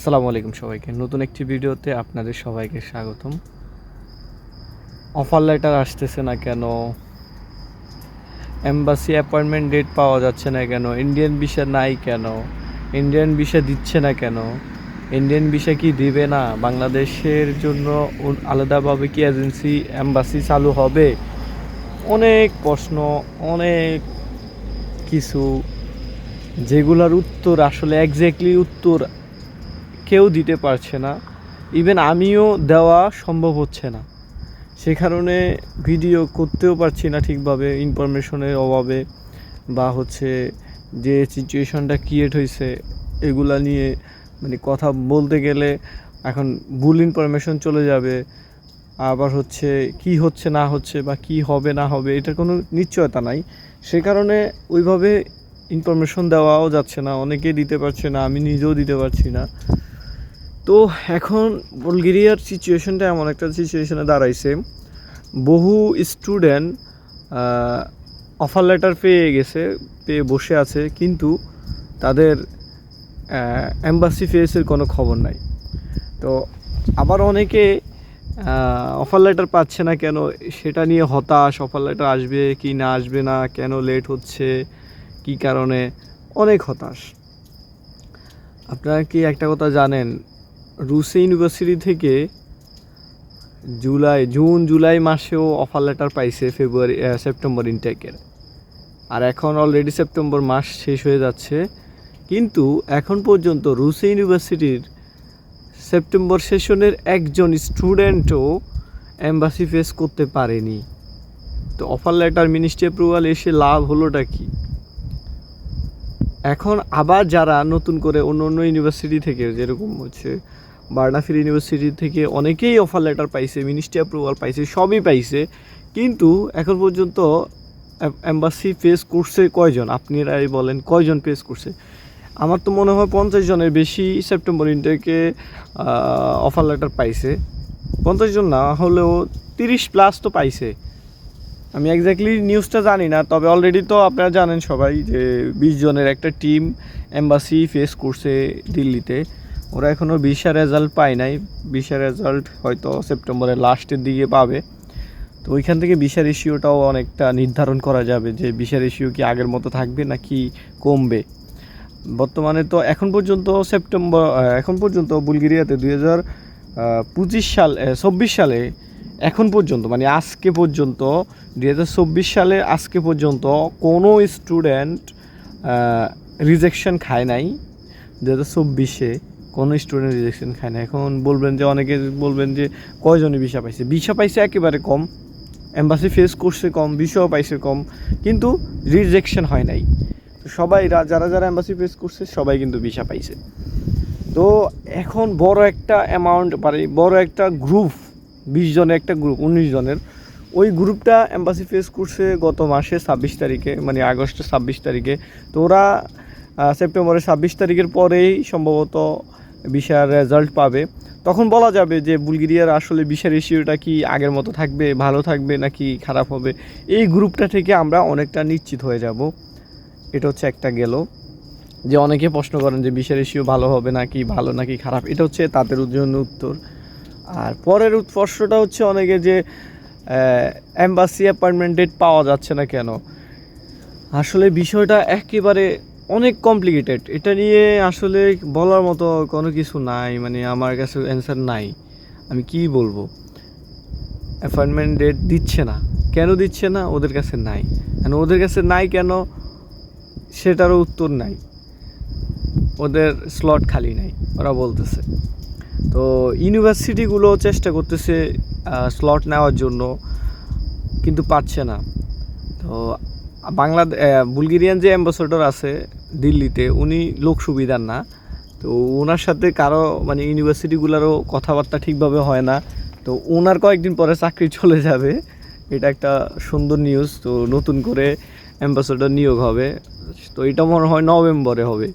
আসসালামু আলাইকুম সবাইকে। নতুন একটি ভিডিওতে আপনাদের সবাইকে স্বাগতম। অফার লেটার আসতেছে না কেন? এম্বাসি অ্যাপয়েন্টমেন্ট ডেট পাওয়া যাচ্ছে না কেন? ইন্ডিয়ান ভিসা নাই কেন? ইন্ডিয়ান ভিসা দিচ্ছে না কেন? ইন্ডিয়ান ভিসা কি দিবে না? বাংলাদেশের জন্য আলাদাভাবে কি এজেন্সি এম্বাসি চালু হবে? অনেক প্রশ্ন, অনেক কিছু। যেগুলোর উত্তর, আসলে এক্স্যাক্টলি উত্তর কেউ দিতে পারছে না। ইভেন আমিও দেওয়া সম্ভব হচ্ছে না। সে কারণে ভিডিও করতেও পারছি না ঠিকভাবে ইনফরমেশনের অভাবে বা হচ্ছে যে সিচুয়েশনটা ক্রিয়েট হয়েছে এগুলা নিয়ে মানে কথা বলতে গেলে এখন ভুল ইনফরমেশন চলে যাবে। আবার হচ্ছে কি হচ্ছে, না হচ্ছে বা কি হবে, না হবে, এটার কোনো নিশ্চয়তা নাই। সে কারণে ওইভাবে ইনফরমেশন দেওয়াও যাচ্ছে না। অনেকেই দিতে পারছে না, আমি নিজেও দিতে পারছি না। তো এখন বুলগেরিয়ার সিচুয়েশনটা এমন একটা সিচুয়েশনে দাঁড়াইছে। বহু স্টুডেন্ট অফার লেটার পেয়ে গেছে, পেয়ে বসে আছে, কিন্তু তাদের অ্যাম্বাসি ফেসের কোনো খবর নাই। তো আবার অনেকে অফার লেটার পাচ্ছে না কেন? সেটা নিয়ে হতাশ অফার লেটার আসবে কি না আসবে না, কেন লেট হচ্ছে, কি কারণে? অনেক হতাশ। আপনারা কি একটা কথা জানেন? রুসে ইউনিভার্সিটি থেকে জুলাই, জুন, জুলাই মাসেও অফার লেটার পাইছে ফেব্রুয়ারি সেপ্টেম্বর ইনটেকের আর এখন অলরেডি সেপ্টেম্বর মাস শেষ হয়ে যাচ্ছে। কিন্তু এখন পর্যন্ত রুসে ইউনিভার্সিটির সেপ্টেম্বর সেশনের একজন স্টুডেন্টও এম্বাসি ফেস করতে পারেনি। তো অফার লেটার মিনিস্ট্রি অ্যাপ্রুভাল এসে লাভ হলোটা কি? এখন আবার যারা নতুন করে অন্য অন্য ইউনিভার্সিটি থেকে যেরকম হচ্ছে বার্নাফির ইউনিভার্সিটি থেকে অনেকেই অফার লেটার পাইছে মিনিস্ট্রি অ্যাপ্রুভাল পাইছে, সবই পাইছে। কিন্তু এখন পর্যন্ত অ্যাম্বাসি ফেস করছে কয়জন? আপনারাই বলেন, কয়জন ফেস করছে? আমার তো মনে হয় পঞ্চাশ জনের বেশি সেপ্টেম্বর ইনটেকে অফার লেটার পাইছে। পঞ্চাশ জন না হলেও তিরিশ প্লাস তো পাইছে। আমি এক্স্যাক্টলি নিউজটা জানি না, তবে অলরেডি তো আপনারা জানেন সবাই যে বিশ জনের একটা টিম এম্বাসি ফেস করছে দিল্লিতে। ওরা এখনও ভিসা রেজাল্ট পায় নাই। ভিসা রেজাল্ট হয়তো সেপ্টেম্বরের লাস্টের দিকে পাবে। তো ওইখান থেকে ভিসা রেশিওটাও অনেকটা নির্ধারণ করা যাবে যে ভিসা রেশিও কি আগের মতো থাকবে নাকি কমবে। বর্তমানে তো এখন পর্যন্ত সেপ্টেম্বর এখন পর্যন্ত বুলগেরিয়াতে দুই হাজার পঁচিশ সাল চব্বিশ সালে এখন পর্যন্ত মানে আজকে পর্যন্ত, দুই হাজার চব্বিশ সালে আজকে পর্যন্ত কোনো স্টুডেন্ট রিজেকশন খায় নাই। দু হাজার চব্বিশে কোনো স্টুডেন্ট রিজেকশন খায় না। এখন বলবেন যে, অনেকে বলবেন যে, কয়জনে ভিসা পাইছে? ভিসা পাইছে একেবারে কম। এম্বাসি ফেস করছে কম ভিসাও পাইছে কম, কিন্তু রিজেকশন হয় নাই। সবাই যারা যারা এম্বাসি ফেস করছে, সবাই কিন্তু ভিসা পাইছে। তো এখন বড় একটা অ্যামাউন্ট মানে বড় একটা গ্রুপ বিশ জনের একটা গ্রুপ উনিশ জনের, ওই গ্রুপটা এম্বাসি ফেস করছে গত মাসে ছাব্বিশ তারিখে মানে আগস্টের ছাব্বিশ তারিখে। তো ওরা সেপ্টেম্বরের ছাব্বিশ তারিখের পরেই সম্ভবত ভিসার রেজাল্ট পাবে। তখন বলা যাবে যে বুলগেরিয়ার আসলে ভিসা রেশিওটা কি আগের মতো থাকবে, ভালো থাকবে নাকি খারাপ হবে? এই গ্রুপটা থেকে আমরা অনেকটা নিশ্চিত হয়ে যাব। এটা হচ্ছে একটা গেল। যে অনেকে প্রশ্ন করেন যে ভিসা রেশিও ভালো হবে নাকি ভালো নাকি খারাপ? এটা হচ্ছে তাদের জন্য উত্তর। আর পরের প্রশ্নটা হচ্ছে অনেকে যে অ্যাম্বাসি অ্যাপয়েন্টমেন্ট ডেট পাওয়া যাচ্ছে না কেন? আসলে বিষয়টা একেবারে অনেক কমপ্লিকেটেড এটা নিয়ে আসলে বলার মতো কোনো কিছু নাই মানে আমার কাছে অ্যান্সার নাই। আমি কি বলব? অ্যাপয়েন্টমেন্ট ডেট দিচ্ছে না। কেন দিচ্ছে না? ওদের কাছে নাই। And ওদের কাছে নাই কেন? সেটারও উত্তর নাই। ওদের স্লট খালি নাই, ওরা বলতেছে। তো ইউনিভার্সিটিগুলো চেষ্টা করতেছে স্লট নেওয়ার জন্য, কিন্তু পাচ্ছে না। তো বাংলা বুলগেরিয়ান যে অ্যাম্বাসেডর আছে দিল্লিতে, উনি লোক সুবিধার না। তো ওনার সাথে কারও মানে ইউনিভার্সিটিগুলোরও কথাবার্তা ঠিকভাবে হয় না। তো ওনার কয়েকদিন পরে চাকরি চলে যাবে। এটা একটা সুন্দর নিউজ তো নতুন করে অ্যাম্বাসেডর নিয়োগ হবে। তো এটা মনে হয় নভেম্বরে হবে।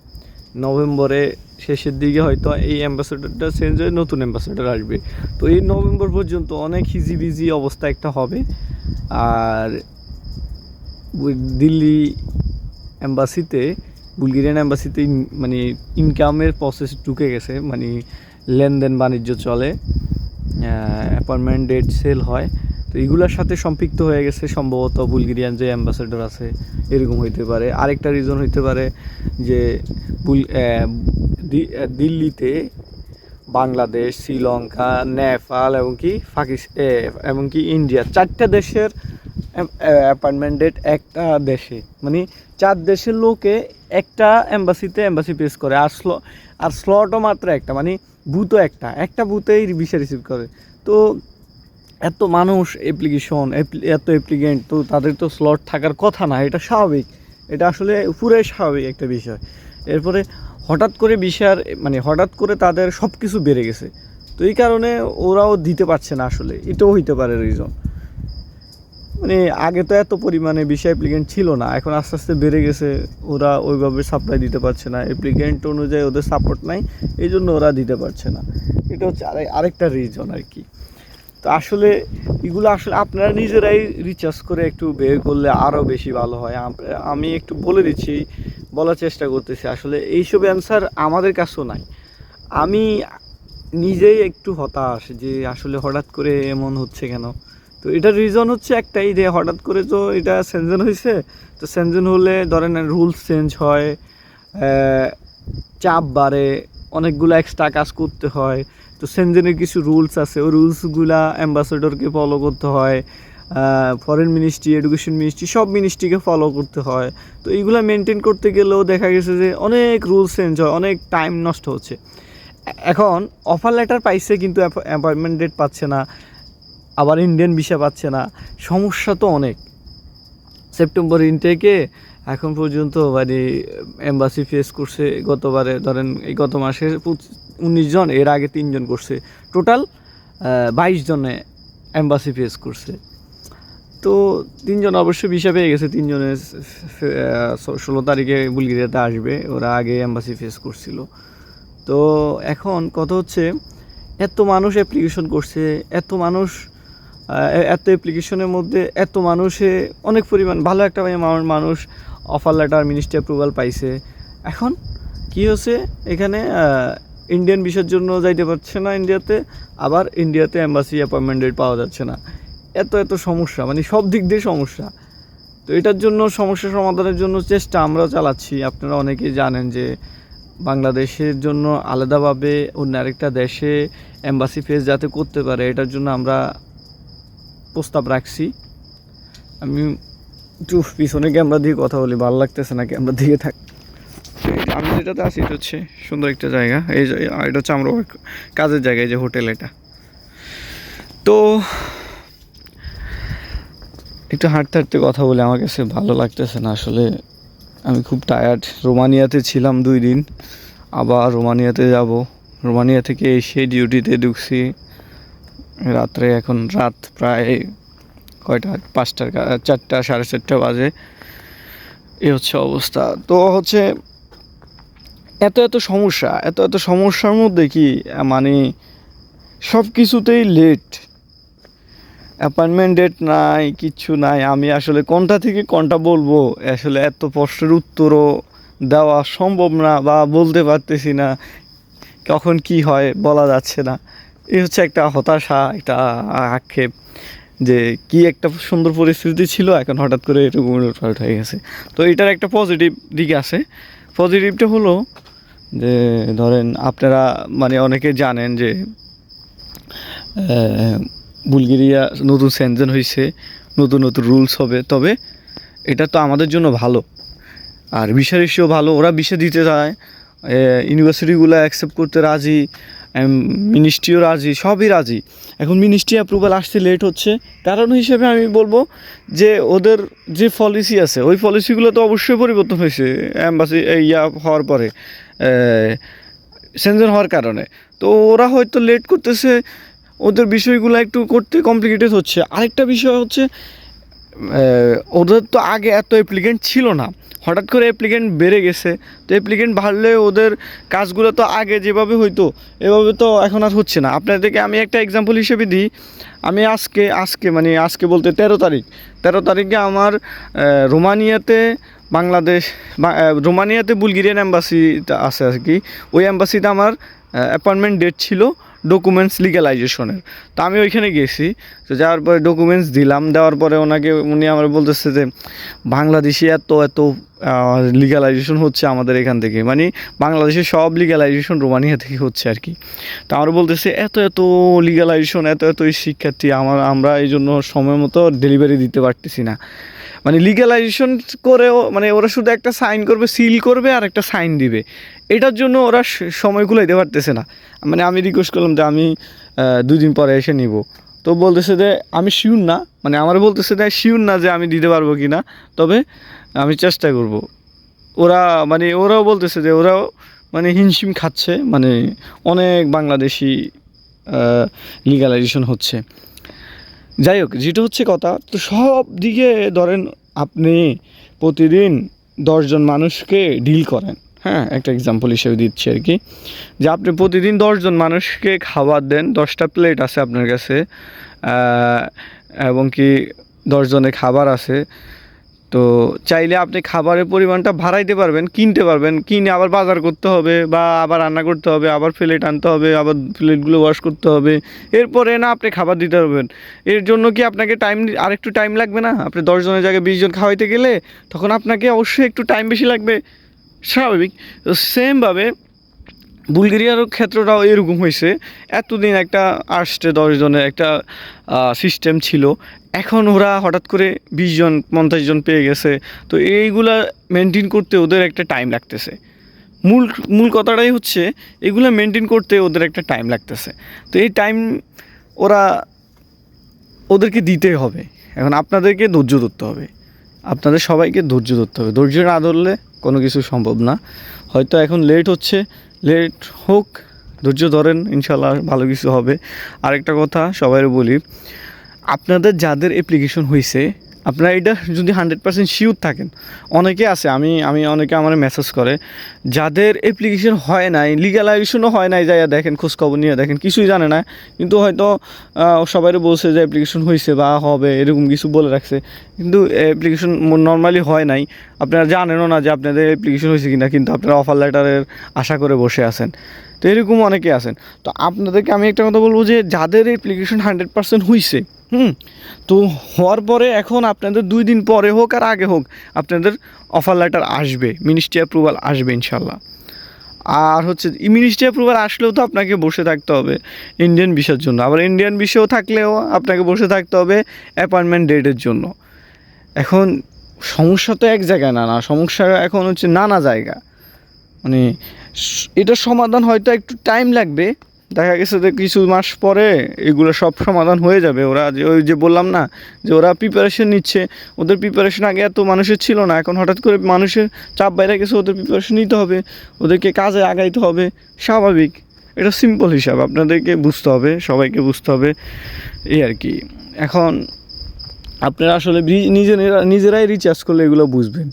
নভেম্বরে শেষের দিকে হয়তো এই অ্যাম্বাসেডরটা চেঞ্জ হয়ে নতুন অ্যাম্বাসেডর আসবে। তো এই নভেম্বর পর্যন্ত অনেক হিজিবিজি অবস্থা একটা হবে। আর দিল্লি অ্যাম্বাসিতে বুলগেরিয়ান অ্যাম্বাসিতে মানে ইনকামের প্রসেস ঢুকে গেছে মানে লেনদেন বাণিজ্য চলে অ্যাপয়েন্টমেন্ট ডেট সেল হয়। তো এগুলোর সাথে সম্পৃক্ত হয়ে গেছে সম্ভবত বুলগেরিয়ান যে অ্যাম্বাসেডর আছে, এরকম হইতে পারে। আরেকটা রিজন হইতে পারে যে বুল দিল্লিতে বাংলাদেশ, শ্রীলঙ্কা, নেপাল এবং কি পাকিস্তান এবং কি, ইন্ডিয়া, চারটা দেশের অ্যাপয়েন্টমেন্ট একটা দেশে। মানে চার দেশের লোকে একটা এম্বাসিতে এম্বাসি পেস করে। আর স্ল আর স্লটও মাত্র একটা। মানে বুথও একটা। একটা বুথেই ভিসা রিসিভ করে। তো এত মানুষ অ্যাপ্লিকেশন এত অ্যাপ্লিকেন্ট তো তাদের তো স্লট থাকার কথা না। এটা স্বাভাবিক। এটা আসলে পুরাই স্বাভাবিক একটা বিষয়। এরপরে হঠাৎ করে বিষয়ের মানে হঠাৎ করে তাদের সব কিছু বেড়ে গেছে। তো এই কারণে ওরাও দিতে পারছে না আসলে। এটাও হইতে পারে রিজন মানে আগে তো এত পরিমাণে বিষয় অ্যাপ্লিকেন্ট ছিল না, এখন আস্তে আস্তে বেড়ে গেছে, ওরা ওইভাবে সাপ্লাই দিতে পারছে না অ্যাপ্লিকেন্ট অনুযায়ী ওদের সাপোর্ট নাই এই জন্য ওরা দিতে পারছে না। এটা হচ্ছে আরে- আরেকটা রিজন আর কি। তো আসলে এগুলো আসলে আপনারা নিজেরাই রিচার্জ করে একটু বের করলে আরও বেশি ভালো হয়। আমি একটু বলে দিচ্ছি, বলার চেষ্টা করতেছি। আসলে এইসব অ্যান্সার আমাদের কাছেও নাই। আমি নিজেই একটু হতাশ যে আসলে হঠাৎ করে এমন হচ্ছে কেন? তো এটার রিজন হচ্ছে একটাই যে হঠাৎ করে তো এটা সেনজেন হয়েছে। তো সেনজেন হলে ধরেন রুলস চেঞ্জ হয় চাপ বাড়ে, অনেকগুলো এক্সট্রা কাজ করতে হয়। তো সেনজেনের কিছু রুলস আছে, ওই রুলসগুলা অ্যাম্বাসেডরকে ফলো করতে হয় ফরেন মিনিস্ট্রি এডুকেশন মিনিস্ট্রি সব মিনিস্ট্রিকে ফলো করতে হয়। তো এইগুলো মেনটেন করতে গেলেও দেখা গেছে যে অনেক রুলস চেঞ্জ হয়, অনেক টাইম নষ্ট হচ্ছে। এখন অফার লেটার পাইছে কিন্তু অ্যাপয়েন্টমেন্ট ডেট পাচ্ছে না। আবার ইন্ডিয়ান ভিসা পাচ্ছে না। সমস্যা তো অনেক। সেপ্টেম্বর ইনটেকে এখন পর্যন্ত মানে এম্বাসি ফেস করছে গতবারে, ধরেন এই গত মাসে উনিশ জন, এর আগে তিনজন করছে। টোটাল বাইশ জনে এম্বাসি ফেস করছে। তো তিনজন অবশ্যই ভিসা পেয়ে গেছে তিনজনের ষোলো তারিখে বুলগেরিয়াতে আসবে, ওরা আগে এম্বাসি ফেস করছিল। তো এখন কথা হচ্ছে, এত মানুষ অ্যাপ্লিকেশন করছে, এত মানুষ এত অ্যাপ্লিকেশনের মধ্যে এত মানুষে অনেক পরিমাণ, ভালো একটা amount মানুষ অফার লেটার মিনিস্ট্রি অ্যাপ্রুভাল পাইছে। এখন কি হচ্ছে এখানে ইন্ডিয়ান ভিসার জন্য যাইতে পারছে না ইন্ডিয়াতে আবার ইন্ডিয়াতে অ্যাম্বাসি অ্যাপয়েন্টমেন্ট পাওয়া যাচ্ছে না। এত এত সমস্যা মানে সব দিক দিয়ে সমস্যা। তো এটার জন্য সমস্যা সমাধানের জন্য চেষ্টা আমরা চালাচ্ছি। আপনারা অনেকেই জানেন যে বাংলাদেশের জন্য আলাদাভাবে অন্য আরেকটা দেশে অ্যাম্বাসি ফেস যাতে করতে পারে, এটার জন্য আমরা প্রস্তাব রাখছি। আমি একটু পিছনে ক্যামেরা দিয়ে কথা বলি, ভালো লাগতেছে না ক্যামেরা দিয়ে থাক আমি যেটাতে আছি, এটা হচ্ছে সুন্দর একটা জায়গা। এই এটা হচ্ছে আমরা কাজের জায়গায় যে হোটেল এটা। তো একটু হাঁটতে হাঁটতে কথা বলে, আমার কাছে ভালো লাগতেছে না আসলে। আমি খুব টায়ার্ড রোমানিয়াতে ছিলাম দুই দিন, আবার রোমানিয়াতে যাব। রোমানিয়া থেকে এসে ডিউটিতে ঢুকছি। রাত্রে এখন রাত প্রায় কয়টা? পাঁচটার চারটা, সাড়ে চারটা বাজে। এ হচ্ছে অবস্থা। তো হচ্ছে এত এত সমস্যা, এত এত সমস্যার মধ্যে কি মানে সব কিছুতেই লেট অ্যাপয়েন্টমেন্ট ডেট নাই, কিচ্ছু নাই। আমি আসলে কোনটা থেকে কোনটা বলব? আসলে এত প্রশ্নের উত্তরও দেওয়া সম্ভব না বা বলতে পারতেছি না। কখন কি হয় বলা যাচ্ছে না। এই হচ্ছে একটা হতাশা, একটা আক্ষেপ যে কি একটা সুন্দর পরিস্থিতি ছিল, এখন হঠাৎ করে এরকম উলটপালট হয়ে গেছে। তো এটার একটা পজিটিভ দিক আছে। পজিটিভটা হলো যে, ধরেন আপনারা মানে অনেকে জানেন যে বুলগেরিয়া নতুন সেনজেন হয়েছে নতুন নতুন রুলস হবে, তবে এটা তো আমাদের জন্য ভালো। আর রেশিও ভালো, ওরা বিষয় দিতে চায় ইউনিভার্সিটিগুলো অ্যাকসেপ্ট করতে রাজি মিনিস্ট্রিও রাজি, সবই রাজি। এখন মিনিস্ট্রি অ্যাপ্রুভাল আসতে লেট হচ্ছে। কারণ হিসেবে আমি বলব যে ওদের যে পলিসি আছে, ওই পলিসিগুলো তো অবশ্যই পরিবর্তন হয়েছে অ্যাম্বাসি ইয়া হওয়ার পরে সেন্সর হওয়ার কারণে। তো ওরা হয়তো লেট করতেছে, ওদের বিষয়গুলো একটু করতে কমপ্লিকেটেড হচ্ছে। আরেকটা বিষয় হচ্ছে ওদের তো আগে এত অ্যাপ্লিকেন্ট ছিল না। হঠাৎ করে অ্যাপ্লিকেন্ট বেড়ে গেছে। তো অ্যাপ্লিকেন্ট বাড়লে ওদের কাজগুলো তো আগে যেভাবে হইতো, এভাবে তো এখন আর হচ্ছে না। আপনাদেরকে আমি একটা এক্সাম্পল হিসেবে দিই। আমি আজকে আজকে মানে আজকে বলতে তেরো তারিখ। তেরো তারিখে আমার রোমানিয়াতে বাংলাদেশ রোমানিয়াতে বুলগেরিয়ান অ্যাম্বাসি আছে আর কি। ওই অ্যাম্বাসিতে আমার অ্যাপয়েন্টমেন্ট ডেট ছিল। ডকুমেন্টস লিগ্যালাইজেশনের তো আমি ওইখানে গেছি, তো যাওয়ার পরে ডকুমেন্টস দিলাম, দেওয়ার পরে ওনাকে, উনি আমার বলতেছে যে, বাংলাদেশে এত এত লিগ্যালাইজেশন হচ্ছে আমাদের এখান থেকে। মানে বাংলাদেশে সব লিগ্যালাইজেশন রোমানিয়া থেকে হচ্ছে আর কি। তো আমার বলতেছে, এত এত লিগ্যালাইজেশন এত এত শিক্ষার্থী, আমার, আমরা এই জন্য সময় মতো ডেলিভারি দিতে পারতেছি না। মানে লিগ্যালাইজেশন করেও মানে ওরা শুধু একটা সাইন করবে সিল করবে আর একটা সাইন দিবে। এটার জন্য ওরা সময়গুলো দিতে পারতেছে না। মানে আমি রিকোয়েস্ট করলাম যে আমি আহ, দুই দিন পরে এসে নিব। তো বলতেছে যে আমি শিওর না। মানে আমার বলতেছে যে শিওর না যে আমি দিতে পারব কি না তবে আমি চেষ্টা করব। ওরা মানে ওরাও বলতেছে যে ওরাও মানে হিমশিম খাচ্ছে। মানে অনেক বাংলাদেশি লিগালাইজেশন হচ্ছে। যাই হোক, যেটা হচ্ছে কথা, তো সব দিকে ধরেন আপনি প্রতিদিন দশজন মানুষকে ডিল করেন হ্যাঁ? একটা এক্সাম্পল হিসেবে দিচ্ছি আর কি। যে আপনি প্রতিদিন দশজন মানুষকে খাবার দেন, দশটা প্লেট আছে আপনার কাছে এবং কি দশজনে খাবার আছে তো চাইলে আপনি খাবারের পরিমাণটা ভাড়াইতে পারবেন, কিনতে পারবেন, কিনে আবার বাজার করতে হবে বা আবার রান্না করতে হবে, আবার প্লেট আনতে হবে, আবার প্লেটগুলো ওয়াশ করতে হবে। এরপরে না আপনি খাবার দিতে পারবেন। এর জন্য কি আপনাকে টাইম আরেকটু টাইম লাগবে না? আপনি দশজনের জায়গায় বিশজন খাওয়াইতে গেলে তখন আপনাকে অবশ্যই একটু টাইম বেশি লাগবে। স্বাভাবিক। তো সেমভাবে বুলগেরিয়ার ক্ষেত্রটাও এরকম হয়েছে। এতদিন একটা আসছে দশজনের একটা সিস্টেম ছিল। এখন ওরা হঠাৎ করে বিশ জন, পঞ্চাশ জন পেয়ে গেছে। তো এইগুলা মেনটেন করতে ওদের একটা টাইম লাগতেছে। মূল মূল কথাটাই হচ্ছে, এগুলো মেনটেন করতে ওদের একটা টাইম লাগতেছে। তো এই টাইম ওরা ওদেরকে দিতে হবে। এখন আপনাদেরকে ধৈর্য ধরতে হবে। আপনাদের সবাইকে ধৈর্য ধরতে হবে। ধৈর্য না ধরলে কোনো কিছু সম্ভব না। হয়তো এখন লেট হচ্ছে। লেট হোক, ধৈর্য ধরেন ইনশাল্লাহ ভালো কিছু হবে। আরেকটা কথা সবাই বলি আপনাদের যাদের অ্যাপ্লিকেশন হয়েছে আপনারা এটা যদি হান্ড্রেড পার্সেন্ট শিওর থাকেন, অনেকে আছে, আমি আমি অনেকে আমার মেসেজ করে, যাদের অ্যাপ্লিকেশন হয় নাই লিগালাইজেশনও হয় নাই, যাইয়া দেখেন, খোঁজখবর নিয়ে দেখেন, কিছুই জানে না, কিন্তু হয়তো সবাই বলছে যে অ্যাপ্লিকেশন হয়েছে বা হবে, এরকম কিছু বলে রাখছে, কিন্তু অ্যাপ্লিকেশন নর্মালি হয় নাই, আপনারা জানেনও না যে আপনাদের অ্যাপ্লিকেশন হয়েছে কিনা, কিন্তু আপনারা অফার লেটারের আশা করে বসে আছেন। তো এরকম অনেকে আছেন। তো আপনাদেরকে আমি একটা কথা বলব যে, যাদের অ্যাপ্লিকেশন হান্ড্রেড পার্সেন্ট হয়েছে হুম, তো হওয়ার পরে এখন আপনাদের দুই দিন পরে হোক আর আগে হোক আপনাদের অফার লেটার আসবে মিনিস্ট্রি অ্যাপ্রুভাল আসবে ইনশাল্লাহ আর হচ্ছে মিনিস্ট্রি অ্যাপ্রুভাল আসলেও তো আপনাকে বসে থাকতে হবে ইন্ডিয়ান ভিসার জন্য। আবার ইন্ডিয়ান ভিসাও থাকলেও আপনাকে বসে থাকতে হবে অ্যাপয়েন্টমেন্ট ডেটের জন্য। এখন সমস্যা তো এক জায়গায় না না, সমস্যা এখন হচ্ছে নানা জায়গা। মানে এটার সমাধান হয়তো একটু টাইম লাগবে দেখা গেছে যে কিছু মাস পরে এগুলো সব সমাধান হয়ে যাবে। ওরা যে ওই যে বললাম না, যে ওরা প্রিপারেশন নিচ্ছে, ওদের প্রিপারেশন আগে এত মানুষের ছিল না, এখন হঠাৎ করে মানুষের চাপ বাইরে গেছে, ওদের প্রিপারেশন নিতে হবে, ওদেরকে কাজে আগাইতে হবে, স্বাভাবিক। এটা সিম্পল হিসাব, আপনাদেরকে বুঝতে হবে, সবাইকে বুঝতে হবে, এই আর কি। এখন আপনারা আসলে নিজেরা, নিজেরাই রিচার্জ করলে এগুলো বুঝবেন।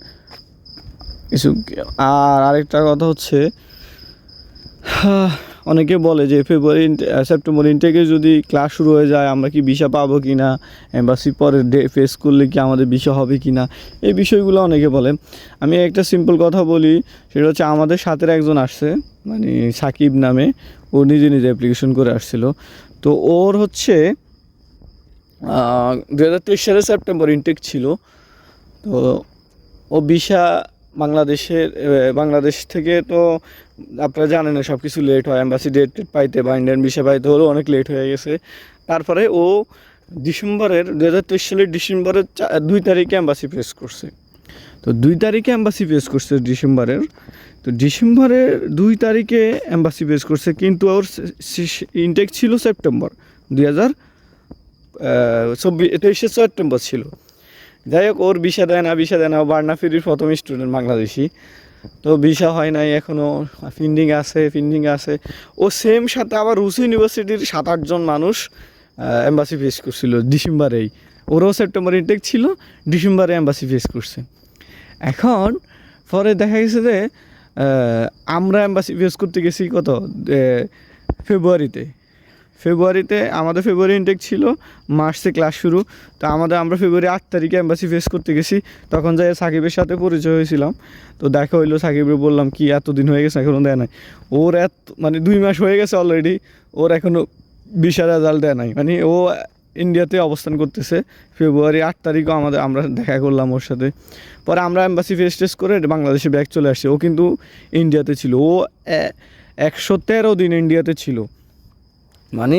কিছু, আর আরেকটা কথা হচ্ছে অনেকে বলে যে ফেব্রুয়ারি সেপ্টেম্বর ইনটেকে যদি ক্লাস শুরু হয়ে যায়, আমরা কি ভিসা পাবো কি না এম্বাসি পরে ডে ফেস করলে কি আমাদের ভিসা হবে কি না এই বিষয়গুলো অনেকে বলে। আমি একটা সিম্পল কথা বলি, সেটা হচ্ছে আমাদের সাথের একজন আসছে মানে সাকিব নামে, ও নিজে নিজে অ্যাপ্লিকেশন করে আসছিল। তো ওর হচ্ছে দু হাজার তেইশ সালে সেপ্টেম্বর ইনটেক ছিল। তো ও ভিসা বাংলাদেশের বাংলাদেশ থেকে তো আপনারা জানেন সব কিছু লেট হয় অ্যাম্বাসি ডেট পাইতে বা ইন্ডিয়ান ভিসা পাইতে হলেও অনেক লেট হয়ে গেছে। তারপরে ও ডিসেম্বরের দু হাজার তেইশ সালের ডিসেম্বরের দুই তারিখে অ্যাম্বাসি ফেস করছে। তো দুই তারিখে অ্যাম্বাসি ফেস করছে ডিসেম্বরের। তো ডিসেম্বরের দুই তারিখে অ্যাম্বাসি ফেস করছে, কিন্তু ওর ইনটেক ছিল সেপ্টেম্বর দুই হাজার চব্বিশ, তেইশে সেপ্টেম্বর ছিল। যাই হোক ওর ভিসা দেয় না ভিসা দেয় না। বার্না ফিরির প্রথম স্টুডেন্ট বাংলাদেশি। তো ভিসা হয় নাই এখনও ফিন্ডিং আছে ফিন্ডিং আছে। ও সেম সাথে আবার রুস ইউনিভার্সিটির সাত আটজন মানুষ এম্বাসি ফেস করছিল ডিসেম্বরেই। ওরও সেপ্টেম্বর ইনটেক ছিল, ডিসেম্বরে এম্বাসি ফেস করছে। এখন পরে দেখা গেছে যে আমরা এম্বাসি ফেস করতে গেছি কত? ফেব্রুয়ারিতে ফেব্রুয়ারিতে আমাদের ফেব্রুয়ারি ইনটেক ছিল, মার্চে ক্লাস শুরু। তো আমাদের, আমরা ফেব্রুয়ারি আট তারিখে অ্যাম্বাসি ফেস করতে গেছি। তখন যাই সাকিবের সাথে পরিচয় হয়েছিলাম। তো দেখা হইল সাকিবের, বললাম, কি, এতদিন হয়ে গেছে এখনও দেয় নাই? ওর এত মানে দুই মাস হয়ে গেছে অলরেডি ওর এখনও বিশাল রেজাল্ট দেয় নাই। মানে ও ইন্ডিয়াতে অবস্থান করতেছে। ফেব্রুয়ারি আট তারিখও আমাদের, আমরা দেখা করলাম ওর সাথে। পরে আমরা অ্যাম্বাসি ফেস টেস্ট করে বাংলাদেশে ব্যাগ চলে আসছে। ও কিন্তু ইন্ডিয়াতে ছিল। ও একশো তেরো দিন ইন্ডিয়াতে ছিল। মানে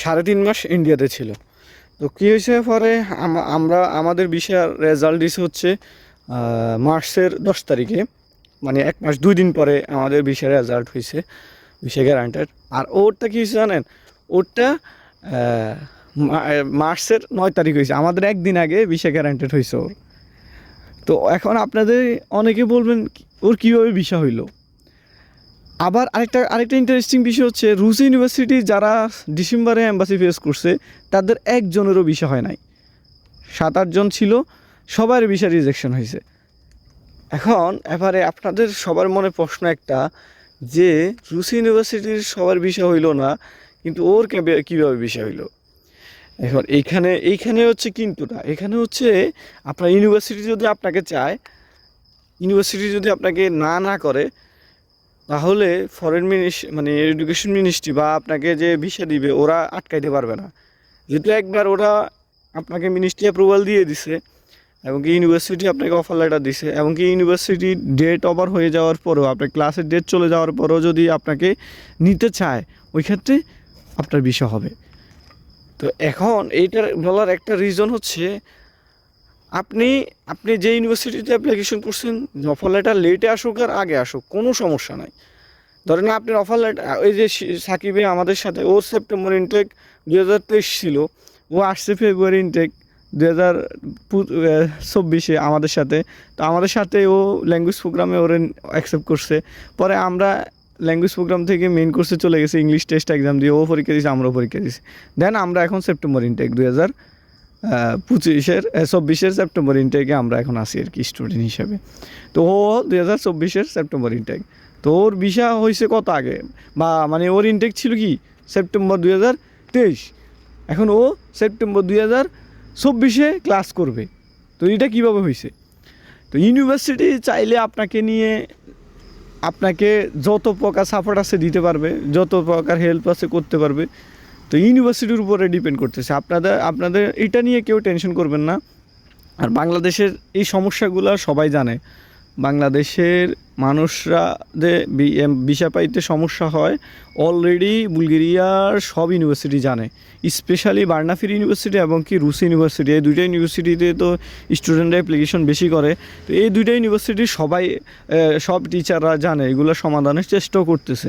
সাড়ে তিন মাস ইন্ডিয়াতে ছিল। তো কী হয়েছে পরে? আমরা, আমাদের বিষয়ের রেজাল্ট দিছে হচ্ছে মার্চের দশ তারিখে। মানে এক মাস, দুই দিন পরে আমাদের বিষয়ের রেজাল্ট হয়েছে, বিষয় গ্যারান্টেড আর ওরটা কী হয়েছে জানেন? ওরটা মার্চের নয় তারিখ হয়েছে। আমাদের একদিন আগে বিষয় গ্যারান্টেড হয়েছে ওর। তো এখন আপনাদের অনেকে বলবেন, ওর কীভাবে বিষয় হইল? আবার আরেকটা আরেকটা ইন্টারেস্টিং বিষয় হচ্ছে রুস ইউনিভার্সিটি যারা ডিসেম্বরে অ্যাম্বাসি ফেস করছে, তাদের একজনেরও বিষয় হয় নাই। সাত আটজন ছিল, সবার বিষয় রিজেকশন হয়েছে। এখন, এবারে আপনাদের সবার মনে প্রশ্ন একটা, যে রুস ইউনিভার্সিটির সবার বিষয় হইল না, কিন্তু ওর কীভাবে বিষয় হইল? এখন এইখানে এইখানে হচ্ছে কিন্তুটা এখানে হচ্ছে আপনার ইউনিভার্সিটি যদি আপনাকে চায় ইউনিভার্সিটি যদি আপনাকে না না করে তাহলে ফরেন মিনিস মানে এডুকেশন মিনিস্ট্রি বা আপনাকে যে ভিসা দিবে, ওরা আটকাইতে পারবে না। যেহেতু একবার ওরা আপনাকে মিনিস্ট্রি অ্যাপ্রুভাল দিয়ে দিছে, এবং কি ইউনিভার্সিটি আপনাকে অফার লেটার দিছে, এবং কি ইউনিভার্সিটি ডেট ওভার হয়ে যাওয়ার পরেও, আপনার ক্লাসের ডেট চলে যাওয়ার পরেও যদি আপনাকে নিতে চায়, ওই ক্ষেত্রে আপনার বিষয় হবে। তো এখন এইটার বলার একটা রিজন হচ্ছে আপনি আপনি যে ইউনিভার্সিটিতে অ্যাপ্লিকেশন করছেন অফার লেটার লেটে আসুক আর আগে আসুক, কোনো সমস্যা নাই। ধরেন আপনার অফার লেটার ওই যে সাকিবে আমাদের সাথে, ও সেপ্টেম্বর ইনটেক দু হাজার তেইশ ছিল, ও আসছে ফেব্রুয়ারি ইনটেক দু হাজার চব্বিশে আমাদের সাথে। তো আমাদের সাথে ও ল্যাঙ্গুয়েজ প্রোগ্রামে ওরে অ্যাকসেপ্ট করছে। পরে আমরা ল্যাঙ্গুয়েজ প্রোগ্রাম থেকে মেন কোর্সে চলে গেছি ইংলিশ টেস্ট এক্সাম দিয়ে, ও পরীক্ষা দিয়েছে আমরাও পরীক্ষা দিয়েছি দেন আমরা এখন সেপ্টেম্বর ইনটেক দু হাজার পঁচিশের চব্বিশের সেপ্টেম্বর ইনটেকে আমরা এখন আসি আর কি স্টুডেন্ট হিসাবে। তো ও দুই হাজার চব্বিশের সেপ্টেম্বর ইনটেক তো ওর ভিসা হয়েছে কত আগে? বা মানে ওর ইনটেক ছিল কি? সেপ্টেম্বর দুই হাজার তেইশ। এখন ও সেপ্টেম্বর দুই হাজার চব্বিশে ক্লাস করবে। তো এটা কীভাবে হয়েছে তো ইউনিভার্সিটি চাইলে আপনাকে নিয়ে আপনাকে যত প্রকার সাপোর্ট আছে দিতে পারবে, যত প্রকার হেল্প আছে করতে পারবে। তো ইউনিভার্সিটির উপরে ডিপেন্ড করতেছে। আপনাদের আপনাদের এটা নিয়ে কেউ টেনশন করবেন না। আর বাংলাদেশের এই সমস্যাগুলো সবাই জানে। বাংলাদেশের মানুষরা যে বিষয় পাইতে সমস্যা হয় অলরেডি বুলগেরিয়ার সব ইউনিভার্সিটি জানে। স্পেশালি বার্নাফির ইউনিভার্সিটি এবং কি রুস ইউনিভার্সিটি। এই দুইটা ইউনিভার্সিটিতে তো স্টুডেন্টরা অ্যাপ্লিকেশন বেশি করে। তো এই দুইটা ইউনিভার্সিটির সবাই সব টিচাররা জানে। এগুলো সমাধানের চেষ্টাও করতেছে।